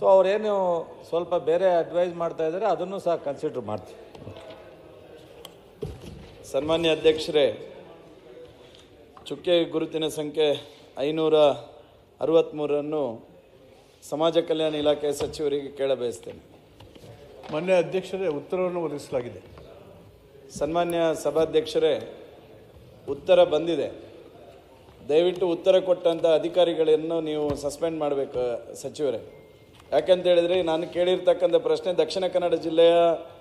So ಅವರೇನು ಸ್ವಲ್ಪ ಬೇರೆ ಅಡ್ವೈಸ್ ಮಾಡ್ತಾ ಇದ್ದಾರೆ ಅದನ್ನು ಸಹ ಕನ್ಸಿಡರ್ ಮಾಡ್ತೀವಿ. ಸನ್ಮಾನ್ಯ ಅಧ್ಯಕ್ಷರೇ ಚುಕ್ಕೆ ಗುರುತಿನ ಸಂಖ್ಯೆ ಐನೂರ ಅರವತ್ತ್ಮೂರನ್ನು ಸಮಾಜ ಕಲ್ಯಾಣ ಇಲಾಖೆ ಸಚಿವರಿಗೆ ಕೇಳಬಯಸ್ತೇನೆ. ಮೊನ್ನೆ ಅಧ್ಯಕ್ಷರೇ ಉತ್ತರವನ್ನು ಒದಗಿಸಲಾಗಿದೆ. ಸನ್ಮಾನ್ಯ ಸಭಾಧ್ಯಕ್ಷರೇ ಉತ್ತರ ಬಂದಿದೆ. ದಯವಿಟ್ಟು ಉತ್ತರ ಕೊಟ್ಟಂಥ ಅಧಿಕಾರಿಗಳನ್ನು ನೀವು ಸಸ್ಪೆಂಡ್ ಮಾಡಬೇಕು ಸಚಿವರೇ. ಯಾಕಂತ ಹೇಳಿದ್ರೆ ನಾನು ಕೇಳಿರ್ತಕ್ಕಂಥ ಪ್ರಶ್ನೆ ದಕ್ಷಿಣ ಕನ್ನಡ ಜಿಲ್ಲೆಯ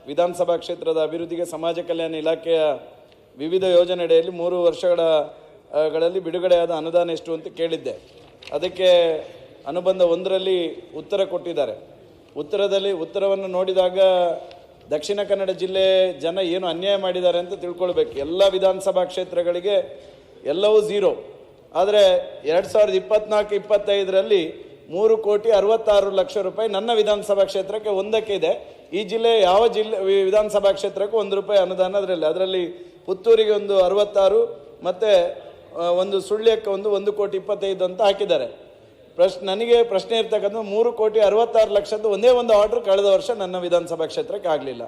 ವಿಧಾನಸಭಾ ಕ್ಷೇತ್ರದ ಅಭಿವೃದ್ಧಿಗೆ ಸಮಾಜ ಕಲ್ಯಾಣ ಇಲಾಖೆಯ ವಿವಿಧ ಯೋಜನೆಯಡಿಯಲ್ಲಿ ಮೂರು ವರ್ಷಗಳ ಗಳಲ್ಲಿ ಬಿಡುಗಡೆಯಾದ ಅನುದಾನ ಎಷ್ಟು ಅಂತ ಕೇಳಿದ್ದೆ. ಅದಕ್ಕೆ ಅನುಬಂಧ ಒಂದರಲ್ಲಿ ಉತ್ತರ ಕೊಟ್ಟಿದ್ದಾರೆ. ಉತ್ತರದಲ್ಲಿ ಉತ್ತರವನ್ನು ನೋಡಿದಾಗ ದಕ್ಷಿಣ ಕನ್ನಡ ಜಿಲ್ಲೆ ಜನ ಏನು ಅನ್ಯಾಯ ಮಾಡಿದ್ದಾರೆ ಅಂತ ತಿಳ್ಕೊಳ್ಬೇಕು. ಎಲ್ಲ ವಿಧಾನಸಭಾ ಕ್ಷೇತ್ರಗಳಿಗೆ ಎಲ್ಲವೂ ಝೀರೋ. ಆದರೆ ಎರಡು ಸಾವಿರದ ಇಪ್ಪತ್ನಾಲ್ಕು, ಇಪ್ಪತ್ತೈದರಲ್ಲಿ ಮೂರು ಕೋಟಿ ಅರವತ್ತಾರು ಲಕ್ಷ ರೂಪಾಯಿ ನನ್ನ ವಿಧಾನಸಭಾ ಕ್ಷೇತ್ರಕ್ಕೆ ಒಂದಕ್ಕೆ ಇದೆ. ಈ ಜಿಲ್ಲೆ ಯಾವ ಜಿಲ್ಲೆ ವಿಧಾನಸಭಾ ಕ್ಷೇತ್ರಕ್ಕೂ ಒಂದು ರೂಪಾಯಿ ಅನುದಾನ ಅದರಲ್ಲಿ ಅದರಲ್ಲಿ ಪುತ್ತೂರಿಗೆ ಒಂದು ಅರವತ್ತಾರು ಮತ್ತು ಒಂದು ಸುಳ್ಯಕ್ಕೆ ಒಂದು ಒಂದು ಕೋಟಿ ಇಪ್ಪತ್ತೈದು ಅಂತ ಹಾಕಿದ್ದಾರೆ. ಪ್ರಶ್ನೆ ನನಗೆ ಪ್ರಶ್ನೆ ಇರ್ತಕ್ಕಂಥ ಮೂರು ಕೋಟಿ ಅರವತ್ತಾರು ಲಕ್ಷದ್ದು ಒಂದೇ ಒಂದು ಆರ್ಡರ್ ಕಳೆದ ವರ್ಷ ನನ್ನ ವಿಧಾನಸಭಾ ಕ್ಷೇತ್ರಕ್ಕೆ ಆಗಲಿಲ್ಲ.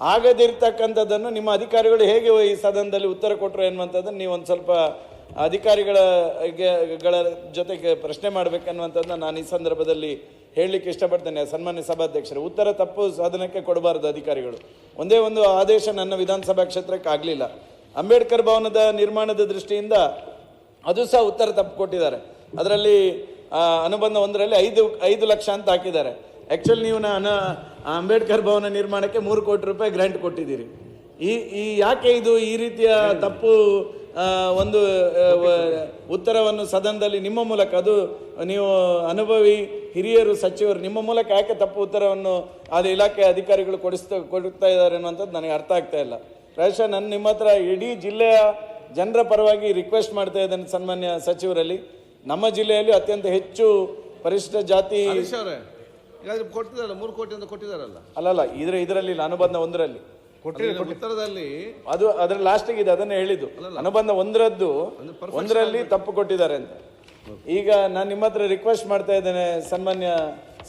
ಆಗದಿರ್ತಕ್ಕಂಥದ್ದನ್ನು ನಿಮ್ಮ ಅಧಿಕಾರಿಗಳು ಹೇಗೆ ಈ ಸದನದಲ್ಲಿ ಉತ್ತರ ಕೊಟ್ಟರು ಎನ್ನುವಂಥದ್ದನ್ನು ನೀವು ಒಂದು ಸ್ವಲ್ಪ ಅಧಿಕಾರಿಗಳ ಗಳ ಜೊತೆಗೆ ಪ್ರಶ್ನೆ ಮಾಡಬೇಕನ್ನುವಂಥದ್ದನ್ನ ನಾನು ಈ ಸಂದರ್ಭದಲ್ಲಿ ಹೇಳಲಿಕ್ಕೆ ಇಷ್ಟಪಡ್ತೇನೆ ಸನ್ಮಾನ್ಯ ಸಭಾಧ್ಯಕ್ಷರು. ಉತ್ತರ ತಪ್ಪು ಸಾಧನಕ್ಕೆ ಕೊಡಬಾರದು ಅಧಿಕಾರಿಗಳು. ಒಂದೇ ಒಂದು ಆದೇಶ ನನ್ನ ವಿಧಾನಸಭಾ ಕ್ಷೇತ್ರಕ್ಕೆ ಆಗಲಿಲ್ಲ. ಅಂಬೇಡ್ಕರ್ ಭವನದ ನಿರ್ಮಾಣದ ದೃಷ್ಟಿಯಿಂದ ಅದು ಸಹ ಉತ್ತರ ತಪ್ಪು ಕೊಟ್ಟಿದ್ದಾರೆ. ಅದರಲ್ಲಿ ಅನುಬಂಧ ಒಂದರಲ್ಲಿ ಐದು ಐದು ಲಕ್ಷ ಅಂತ ಹಾಕಿದ್ದಾರೆ. ಆ್ಯಕ್ಚುಲಿ ನೀವು ನಾನು ಅಂಬೇಡ್ಕರ್ ಭವನ ನಿರ್ಮಾಣಕ್ಕೆ ಮೂರು ಕೋಟಿ ರೂಪಾಯಿ ಗ್ರ್ಯಾಂಟ್ ಕೊಟ್ಟಿದ್ದೀರಿ. ಈ ಈ ಯಾಕೆ ಇದು ಈ ರೀತಿಯ ತಪ್ಪು ಒಂದು ಉತ್ತರವನ್ನು ಸದನದಲ್ಲಿ ನಿಮ್ಮ ಮೂಲಕ ಅದು ನೀವು ಅನುಭವಿ ಹಿರಿಯರು ಸಚಿವರು ನಿಮ್ಮ ಮೂಲಕ ಯಾಕೆ ತಪ್ಪು ಉತ್ತರವನ್ನು ಅದು ಇಲಾಖೆ ಅಧಿಕಾರಿಗಳು ಕೊಡಿಸ್ತಾ ಕೊಡುತ್ತಾ ಇದ್ದಾರೆ ಅನ್ನುವಂಥದ್ದು ನನಗೆ ಅರ್ಥ ಆಗ್ತಾ ಇಲ್ಲ. ಪ್ರಾಯಶಃ ನಾನು ನಿಮ್ಮ ಹತ್ರ ಇಡೀ ಜಿಲ್ಲೆಯ ಜನರ ಪರವಾಗಿ ರಿಕ್ವೆಸ್ಟ್ ಮಾಡ್ತಾ ಇದ್ದೇನೆ ಸನ್ಮಾನ್ಯ ಸಚಿವರಲ್ಲಿ. ನಮ್ಮ ಜಿಲ್ಲೆಯಲ್ಲಿ ಅತ್ಯಂತ ಹೆಚ್ಚು ಪರಿಶಿಷ್ಟ ಜಾತಿ ಕೊಟ್ಟಿದ್ದಾರಲ್ಲ? ಮೂರು ಕೋಟಿ ಅಂತ ಕೊಟ್ಟಿದ್ದಾರಲ್ಲ? ಅಲ್ಲಲ್ಲ ಇದರ ಇದರಲ್ಲಿ ಇಲ್ಲ, ಅನುಬಂಧ ಒಂದರಲ್ಲಿ. ಉತ್ತರದಲ್ಲಿ ಅದು ಅದರ ಲಾಸ್ಟಿಗೆ ಇದೆ ಅದನ್ನ ಹೇಳಿದ್ದು. ಅನುಬಂಧ ಒಂದರದ್ದು ಒಂದರಲ್ಲಿ ತಪ್ಪು ಕೊಟ್ಟಿದ್ದಾರೆ ಅಂತ. ಈಗ ನಾನು ನಿಮ್ಮ ಹತ್ರ ರಿಕ್ವೆಸ್ಟ್ ಮಾಡ್ತಾ ಇದ್ದೇನೆ ಸನ್ಮಾನ್ಯ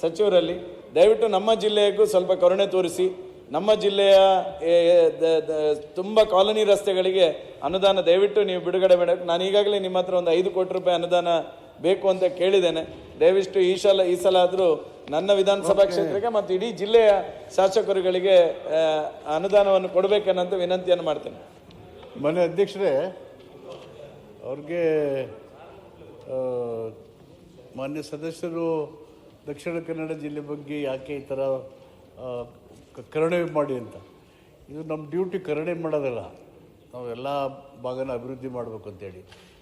ಸಚಿವರಲ್ಲಿ. ದಯವಿಟ್ಟು ನಮ್ಮ ಜಿಲ್ಲೆಗೂ ಸ್ವಲ್ಪ ಕರುಣೆ ತೋರಿಸಿ. ನಮ್ಮ ಜಿಲ್ಲೆಯ ತುಂಬಾ ಕಾಲೋನಿ ರಸ್ತೆಗಳಿಗೆ ಅನುದಾನ ದಯವಿಟ್ಟು ನೀವು ಬಿಡುಗಡೆ ಮಾಡಬೇಕು. ನಾನು ಈಗಾಗಲೇ ನಿಮ್ಮ ಹತ್ರ ಒಂದು ಐದು ಕೋಟಿ ರೂಪಾಯಿ ಅನುದಾನ ಬೇಕು ಅಂತ ಕೇಳಿದ್ದೇನೆ. ದಯವಿಷ್ಟು ಈ ಸಲ ಈ ಸಲ ಆದರೂ ನನ್ನ ವಿಧಾನಸಭಾ ಕ್ಷೇತ್ರಕ್ಕೆ ಮತ್ತು ಇಡೀ ಜಿಲ್ಲೆಯ ಶಾಸಕರುಗಳಿಗೆ ಅನುದಾನವನ್ನು ಕೊಡಬೇಕನ್ನಂತ ವಿನಂತಿಯನ್ನು ಮಾಡ್ತೇನೆ. ಮನೆ ಅಧ್ಯಕ್ಷರೇ ಅವ್ರಿಗೆ ಮಾನ್ಯ ಸದಸ್ಯರು ದಕ್ಷಿಣ ಕನ್ನಡ ಜಿಲ್ಲೆ ಬಗ್ಗೆ ಯಾಕೆ ಈ ಥರ ಕರುಣೆ ಮಾಡಿ ಅಂತ. ಇದು ನಮ್ಮ ಡ್ಯೂಟಿ ಕರುಣೆ ಮಾಡೋದಲ್ಲ. ನಾವು ಎಲ್ಲ ಭಾಗನ ಅಭಿವೃದ್ಧಿ ಮಾಡಬೇಕು ಅಂತೇಳಿ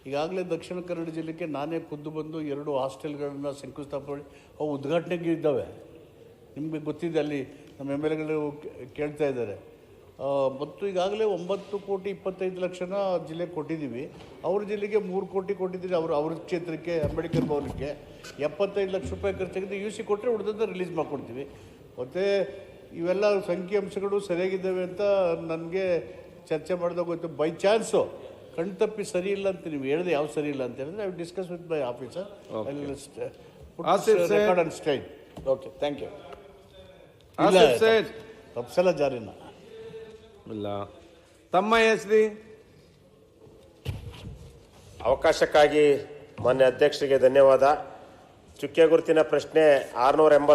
ಈಗಾಗಲೇ ದಕ್ಷಿಣ ಕನ್ನಡ ಜಿಲ್ಲೆಗೆ ನಾನೇ ಖುದ್ದು ಬಂದು ಎರಡು ಹಾಸ್ಟೆಲ್ಗಳನ್ನ ಶಂಕುಸ್ಥಾಪನೆ ಅವು ಉದ್ಘಾಟನೆಗೆ ಇದ್ದಾವೆ. ನಿಮಗೆ ಗೊತ್ತಿದೆ ಅಲ್ಲಿ ನಮ್ಮ ಎಂ ಎಲ್ ಎಗಳು ಕೇಳ್ತಾ ಇದ್ದಾರೆ. ಮತ್ತು ಈಗಾಗಲೇ ಒಂಬತ್ತು ಕೋಟಿ ಇಪ್ಪತ್ತೈದು ಲಕ್ಷನ ಜಿಲ್ಲೆಗೆ ಕೊಟ್ಟಿದ್ದೀವಿ. ಅವ್ರ ಜಿಲ್ಲೆಗೆ ಮೂರು ಕೋಟಿ ಕೊಟ್ಟಿದ್ದೀವಿ ಅವರು, ಅವ್ರ ಕ್ಷೇತ್ರಕ್ಕೆ, ಅಂಬೇಡ್ಕರ್ ಭವನಕ್ಕೆ. ಎಪ್ಪತ್ತೈದು ಲಕ್ಷ ರೂಪಾಯಿ ಖರ್ಚಾಗಿದೆ ಯು ಸಿ ಕೊಟ್ಟರೆ ಉಳಿದದ್ದು ರಿಲೀಸ್ ಮಾಡಿಕೊಡ್ತೀವಿ. ಮತ್ತು ಇವೆಲ್ಲ ಸಂಖ್ಯಾಂಶಗಳು ಸರಿಯಾಗಿದ್ದಾವೆ ಅಂತ ನನಗೆ ಚರ್ಚೆ ಮಾಡಿದಾಗ ಗೊತ್ತು ಬೈ ಚಾನ್ಸು ಕಣ್ತಪ್ಪಿ ಸರಿ ಇಲ್ಲ ಅಂತ ನೀವು ಹೇಳಿದೆ ಯಾವ ಸರಿ ಇಲ್ಲ ಅಂತ ಹೇಳಿದ್ರೆ I discuss with my officer. Record on stage okay thank you ಇಲ್ಲ ಆಸಿಫ್ ಸೇಠ್ ತಪ್ಸಲ ಜಾರಿನ. ಇಲ್ಲ. ತಮ್ಮ ಹೆಸರಿ? ಅವಕಾಶಕ್ಕಾಗಿ ಮಾನ್ಯ ಅಧ್ಯಕ್ಷರಿಗೆ ಧನ್ಯವಾದ. ಚುಕ್ಕೆ ಗುರುತಿನ ಪ್ರಶ್ನೆ ಆರುನೂರ